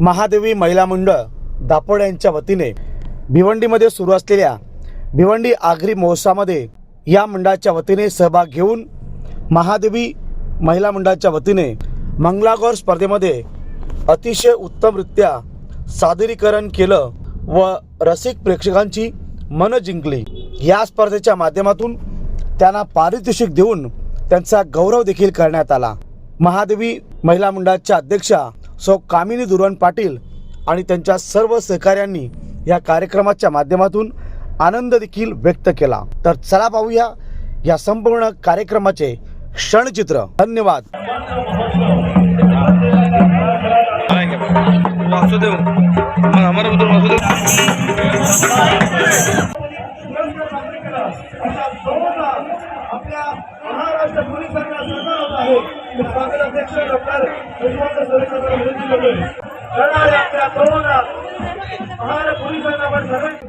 महादेवी महिला मंडळ दापोड यांच्या वतीने भिवंडीमध्ये सुरू असलेल्या भिवंडी आगरी महोत्सवामध्ये या मंडळाच्या वतीने सहभाग घेऊन महादेवी महिला मंडळाच्या वतीने मंगलागौर स्पर्धेमध्ये अतिशय उत्तमरित्या सादरीकरण केलं व रसिक प्रेक्षकांची मनं जिंकली. या स्पर्धेच्या माध्यमातून त्यांना पारितोषिक देऊन त्यांचा गौरव देखील करण्यात आला. महादेवी महिला मंडळाच्या अध्यक्षा सौ कामिनी दुर्वण पाटील आणि त्यांच्या सर्व सहकाऱ्यांनी या कार्यक्रमाच्या माध्यमातून आनंद देखील व्यक्त केला. तर चला पाहूया या संपूर्ण कार्यक्रमाचे क्षणचित्र. धन्यवाद. वासुदेव. महाराष्ट्र पोलिसांना सन्मान होत आहे. स्वागत अध्यक्ष डॉक्टर यशवंत सुरेश विनंती करतोय. करणारे आपल्या तरुणांना महाराष्ट्र पोलिसांना पण सर्वांनी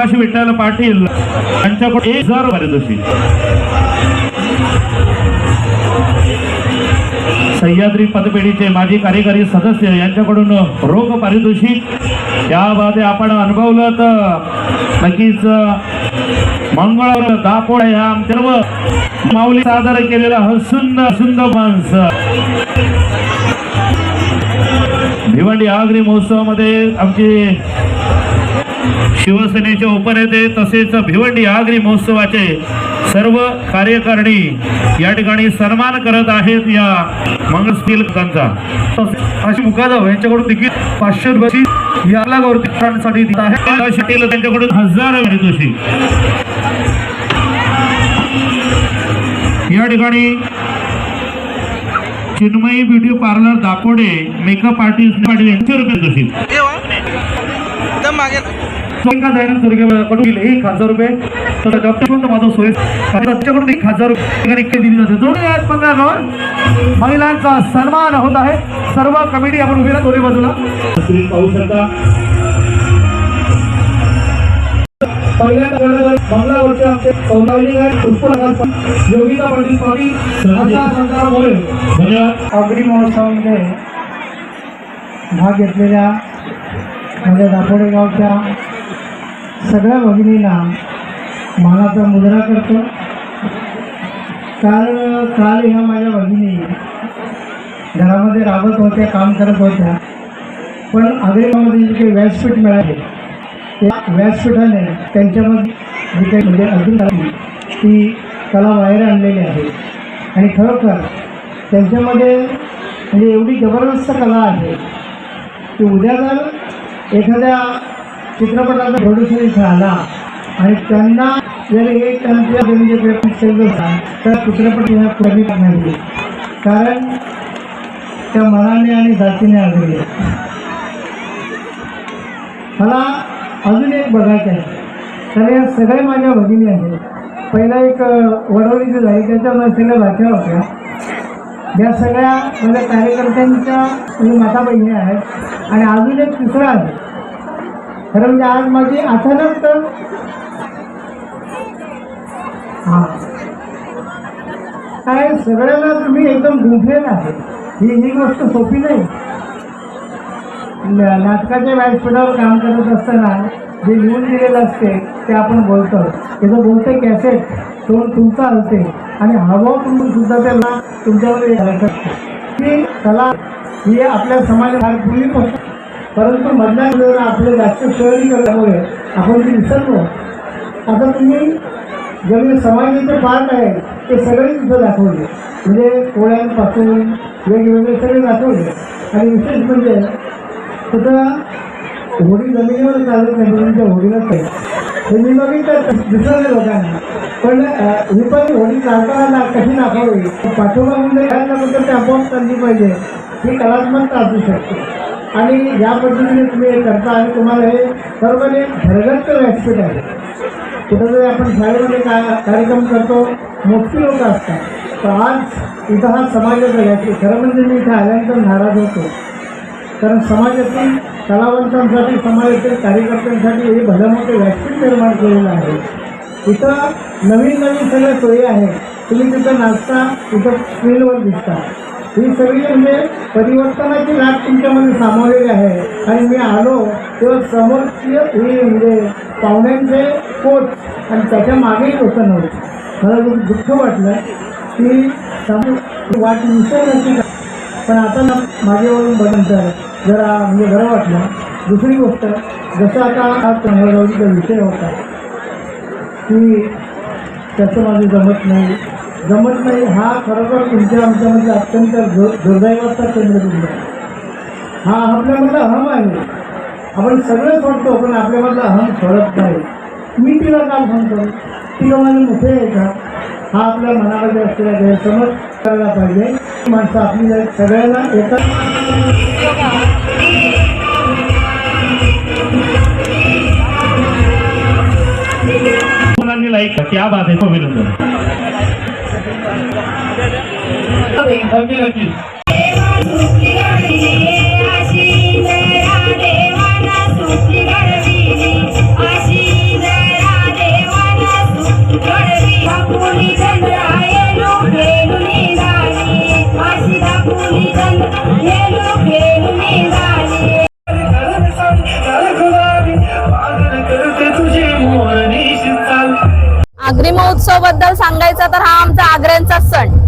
सुभाष विठ्ठल पाटील. यांच्याकडे एक हजार पारितोषिक सह्याद्री पतपेढीचे माजी कार्यकारी सदस्य यांच्याकडून रोख पारितोषिक. यामध्ये आपण अनुभवलं तर नक्कीच मंगळवार दापोड ह्या सर्व माऊली सादर केलेला हसुंद सुंदर सुंदर माणस. भिवंडी आगरी महोत्सवामध्ये आमचे शिवसेनेचे उपनेते तसेच भिवंडी आगरी महोत्सवाचे सर्व कार्यकारिणी या ठिकाणी सन्मान करत आहेत या मंगळस्तील स्टील अशी मुकादव यांच्याकडून देखील पाचशे रुपयाची याला गौरवासाठी दिला आहे त्यांच्याकडून हजार पारितोषिक. या ठिकाणी Chinmayi beauty parlour Dapode makeup artist Patil यांचे रुपये पारितोषिक. एकदम मागे एक हजार रुपये. तर डॉक्टर माझा सोयी त्याच्याकडून एक हजार रुपये. दिली जाते. दोन्ही आहेत पंधरा महिलांचा सन्मान होत आहे. सर्व कमिटी आपण उभी दोन्ही बाजूला. तुम्ही पाहू शकता. पहिल्या मंगलावरचे आमचे पुष्पराज योगिता पाटील पाटील आगरी महोत्सवामध्ये भाग घेतलेल्या माझ्या दापोडे गावच्या सगळ्या भगिनींना मानाचा मुजरा करतो. काल काल ह्या माझ्या भगिनी घरामध्ये राबत होत्या काम करत होत्या. पण आग्रेगावमध्ये जे काही व्यासपीठ मिळाले त्या व्यासपीठाने त्यांच्यामध्ये जी काही म्हणजे अजून ती कला बाहेर आणलेली आहे. आणि खरोखर त्यांच्यामध्ये म्हणजे एवढी जबरदस्त कला आहे की उद्या जर एखाद्या चित्रपटाचा प्रोड्युसर इथं आला आणि त्यांना जर एक त्यांच्या म्हणजे प्रयत्न तर चित्रपट ह्या कमी नाही कारण त्या मनाने आणि जातीने आलेली मला अजून एक बघायचं आहे. तर या सगळ्या माझ्या भगिनी आहेत. पहिला एक वडवलीचं झाली त्याच्या सगळ्या भाषा होत्या या सगळ्या म्हणजे कार्यकर्त्यांच्या म्हणजे माता बहिणी आहेत. आणि अजून एक तिसरं आहे. खरं म्हणजे आज माझी अचानक हां. काय सगळ्यांना तुम्ही एकदम गुंफलेला आहे. ही ही गोष्ट सोपी नाही. नाटकाच्या व्यासपीठावर काम करत असताना जे लिहून दिलेलं असते ते आपण बोलतो. त्याचं बोलते कॅसेट तो तुमचा असते आणि हवं सुद्धा त्याला तुमच्यावर ही कला ही आपल्या समाजात फार पूर्वीपासून परंतु मधल्या आपलं जास्त शहरीकरणामुळे आपण ती विसरलो. आता तुम्ही जे समाजाचे पार्ट आहे ते सगळे तिथं दाखवले. म्हणजे कोळ्यांपासून वेगवेगळे सगळे दाखवले. आणि विशेष म्हणजे तिथं होडी जमिनीवर चालत नाही म्हणून त्या होडीलाच आहे हे मी बघितलं दिसलं लोकांना. पण अं, होळी पण चालताना कशी दाखवावी पाठोबा म्हणजे घातल्याबद्दल ते आपोआप चालली पाहिजे. ही कलात्मकता असू शकते आणि या पद्धतीने तुम्ही हे करता आणि तुम्हाला हे सर्व एक घरगत व्यासपीठ आहे. कुठंतरी आपण शाळेमध्ये का कार्यक्रम करतो मोठी लोक असतात. तर आज इथं हा समाजाचा व्यासपीठ खरं म्हणजे मी इथं आल्यानंतर नाराज होतो. कारण समाजातील कलावंतांसाठी समाजातील कार्यकर्त्यांसाठी हे भलं मोठे व्यासपीठ निर्माण केलेलं आहे. इथं नवीन नवीन सगळ्या सोयी आहेत. तुम्ही तिथं नाचता तिथं स्क्रीनवर दिसता. ही सगळी म्हणजे परिवर्तनाची लाट तुमच्यामध्ये सामावलेली आहे. आणि मी आलो तेव्हा समोरची ही म्हणजे पाहुण्यांचे कोच आणि त्याच्या मागेही होतं नव्हतं. मला खूप दुःख वाटलं की समोर वाट विसरण्याची पण आता ना माझ्यावरून बघितलं जरा म्हणजे बरं वाटलं. दुसरी गोष्ट जसं आता हा चंद्रगावचा विषय होता की त्याचं माझं जमत नाही. जमत नाही हा खरोखर तुमच्या आमच्यामध्ये अत्यंत दु- दुर्दैवाचा केंद्रबिंदू आहे. हा आपल्यामधला अहम आहे. आपण सगळं सोडतो पण आपल्यामधला अहम सोडत नाही. मी तिला काम सांगतो तिला माझी मोठे आहे का हा आपल्या मनामध्ये असलेला गैरसमज करायला पाहिजे. माणसं आपली सगळ्यांना एका मुलांनी लाईक क्या बात आहे अभिनंदन बद्दल सांगायचं तर हा आमचा आग्र्यांचा सण.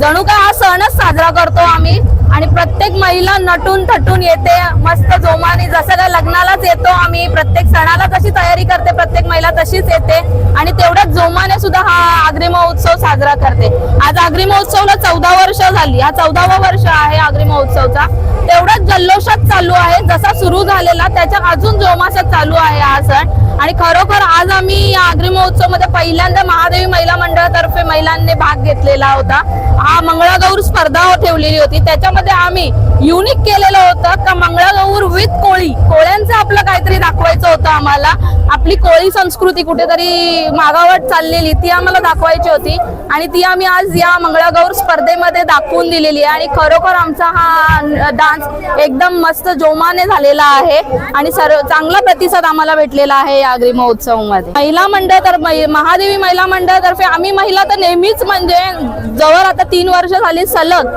जणू काय हा सणच साजरा करतो आम्ही आणि प्रत्येक महिला नटून थटून येते मस्त जोमाने जसं काय लग्नालाच येतो आम्ही प्रत्येक सणाला कशी तयारी करते प्रत्येक महिला तशीच येते आणि तेवढ्याच जोमाने सुद्धा हा आगरी महोत्सव साजरा करते. आज आगरी महोत्सवला चौदा वर्ष झाली. हा चौदावा वर्ष आहे आगरी महोत्सवचा. तेवढाच जल्लोषात चालू आहे. जसा सुरू झालेला त्याच्या अजून जोमासात चालू आहे हा सण. आणि खरोखर आज आम्ही या आगरी मध्ये पहिल्यांदा महादेवी महिला मंडळातर्फे महिलांनी भाग घेतलेला होता. हा मंगळागौर स्पर्धा ठेवलेली होती. त्याच्यामध्ये आम्ही युनिक केलेलं होतं का मंगळागौर विथ कोळी. कोळ्यांचं आपलं काहीतरी दाखवायचं होतं आम्हाला. आपली कोळी संस्कृती कुठेतरी मागावट चाललेली ती आम्हाला दाखवायची होती. आणि ती आम्ही आज या मंगळागौर स्पर्धेमध्ये दाखवून दिलेली आहे. आणि खरोखर आमचा हा डान्स एकदम मस्त जोमाने झालेला आहे. आणि सर्व चांगला प्रतिसाद आम्हाला भेटलेला आहे या आगरी महोत्सवामध्ये. महिला मंडळ तर मै- महादेवी महिला मंडळातर्फे आम्ही महिला तर नेहमीच म्हणजे जवळ आता तीन वर्ष झाली सलग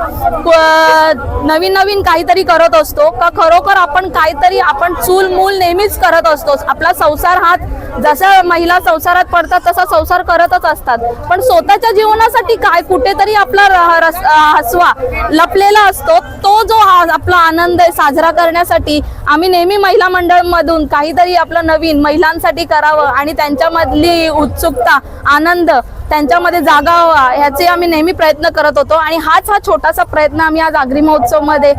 नवीन नवीन काहीतरी करत असतो. का खरोखर आपण काहीतरी आपण चूल मूल नेहमीच करत असतो. आपला संसार हात जसं महिला संसारात पडतात तसा संसार करतच असतात. पण स्वतःच्या जीवनासाठी काय? कुठेतरी आपला रस- हसवा लपलेला असतो. तो जो हा आपला आनंद आहे साजरा करण्यासाठी आम्ही नेहमी महिला मंडळ मधून काहीतरी आपलं नवीन महिलांसाठी करावं आणि त्यांच्यामधली उत्सुकता आनंद त्यांच्यामध्ये जागावा ह्याचे आम्ही नेहमी प्रयत्न करत होतो. आणि हाच हा छोटासा प्रयत्न आम्ही आज आगरी महोत्सवमध्ये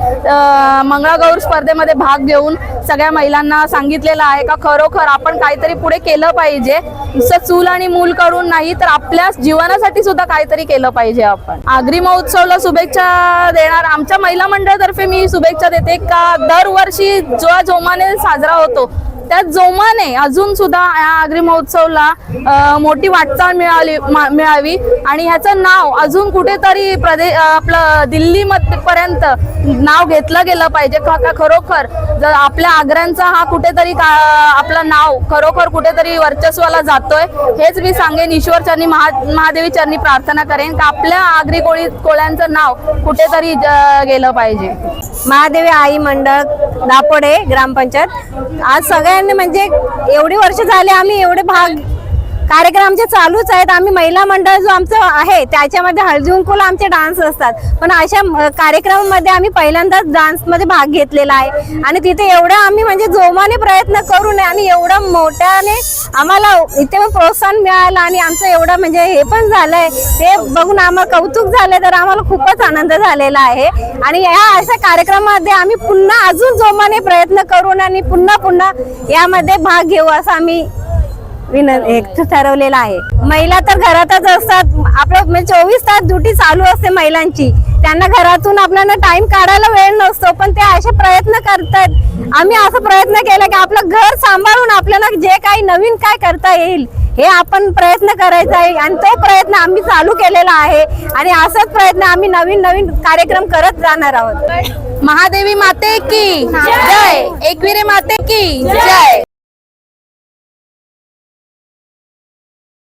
मंगळागौर स्पर्धेमध्ये भाग घेऊन सगळ्या महिलांना सांगितलेलं आहे का खरोखर आपण काहीतरी पुढे केलं पाहिजे. नुसतं चूल आणि मूल कडून नाही तर आपल्या जीवनासाठी सुद्धा काहीतरी केलं पाहिजे आपण. आगरी महोत्सवला शुभेच्छा देणार आमच्या महिला मंडळातर्फे मी शुभेच्छा देते का दरवर्षी जो जोमाने साजरा होतो. त्या जोमाने अजून सुद्धा या आग्री महोत्सवला मोठी वाटचाल मिळाली मिळावी. आणि ह्याचं नाव अजून कुठेतरी प्रदेश आपलं दिल्ली पर्यंत नाव घेतलं गेलं पाहिजे. का का खरोखर जर आपल्या आग्र्यांचा हा कुठेतरी का आपलं नाव खरोखर कुठेतरी वर्चस्वाला जातोय हेच मी सांगेन. ईश्वर चरणी महा महादेवी चरणी प्रार्थना करेन. का आपल्या आगरी कोळी कोळ्यांचं नाव कुठेतरी ज- गेलं पाहिजे. महादेवी आई मंडळ दापोडे ग्रामपंचायत. आज सगळ्यांनी म्हणजे एवढी वर्ष झाली आम्ही एवढे भाग कार्यक्रम आमचे चालूच आहेत. आम्ही महिला मंडळ जो आमचं आहे त्याच्यामध्ये हळदी आमचे डान्स असतात. पण अशा कार्यक्रमामध्ये आम्ही पहिल्यांदाच डान्समध्ये भाग घेतलेला आहे. आणि तिथे एवढं आम्ही म्हणजे जोमाने प्रयत्न करून आणि एवढं मोठ्याने आम्हाला इथे प्रोत्साहन मिळालं आणि आमचं एवढं म्हणजे हे पण झालंय. ते बघून आम्हाला कौतुक झालंय तर आम्हाला खूपच आनंद झालेला आहे. आणि या अशा कार्यक्रमामध्ये आम्ही पुन्हा अजून जोमाने प्रयत्न करून आणि पुन्हा पुन्हा यामध्ये भाग घेऊ असं आम्ही ठरवलेलं आहे. महिला तर घरातच असतात. आपलं म्हणजे चोवीस तास ड्युटी चालू असते महिलांची. त्यांना घरातून आपल्याला टाइम काढायला वेळ नसतो पण ते असे प्रयत्न करतात. आम्ही असं प्रयत्न केला की आपलं घर सांभाळून आपल्याला जे काही नवीन काय करता येईल हे आपण प्रयत्न करायचा आहे. आणि तो प्रयत्न आम्ही चालू केलेला आहे. आणि असाच प्रयत्न आम्ही नवीन नवीन कार्यक्रम करत जाणार आहोत. महादेवी माते की जय. एकविरे माते की जय.